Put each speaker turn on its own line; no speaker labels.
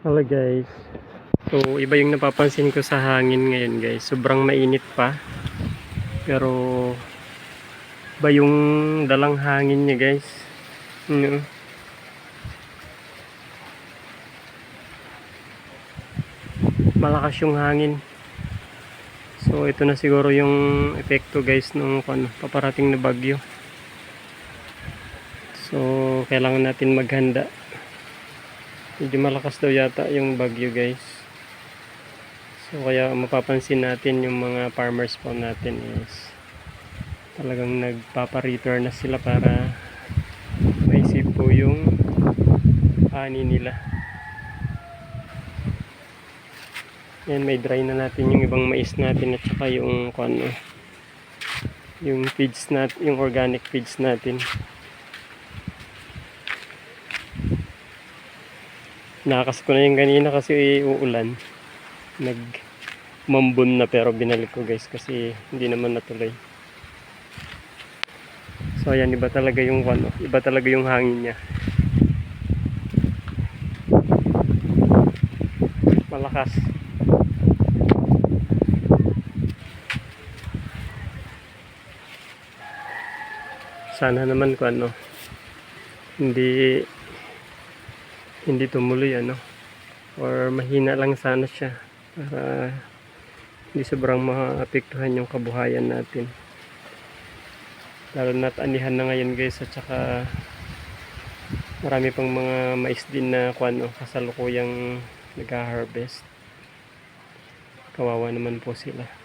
Hello guys. So iba yung napapansin ko sa hangin ngayon guys. Sobrang mainit pa. Pero ba yung dalang hangin niya guys. Ano? Malakas yung hangin. So ito na siguro yung epekto guys ng ano, paparating na bagyo. So kailangan natin maghanda. Medyo malakas daw yata yung bagyo guys. So kaya mapapansin natin yung mga farmers po natin is talagang nagpapa-return na sila para maisip po yung ani nila. Yan may dry na natin yung ibang mais natin at saka yung kung ano, yung feeds nat yung organic feeds natin. Nakas ko na yung kanina kasi uulan. Nag mambun na pero binalik ko guys kasi hindi naman natuloy. So ayan, iba talaga yung ano, iba talaga yung hangin niya. Malakas. Sana naman ko ano, hindi hindi tumuloy ano? Or mahina lang sana siya para hindi sobrang maapektuhan yung kabuhayan natin. Lalo na't anihan na ngayon guys at saka marami pang mga mais din na kuano kasalukuyang nag-harvest. Kawawa naman po sila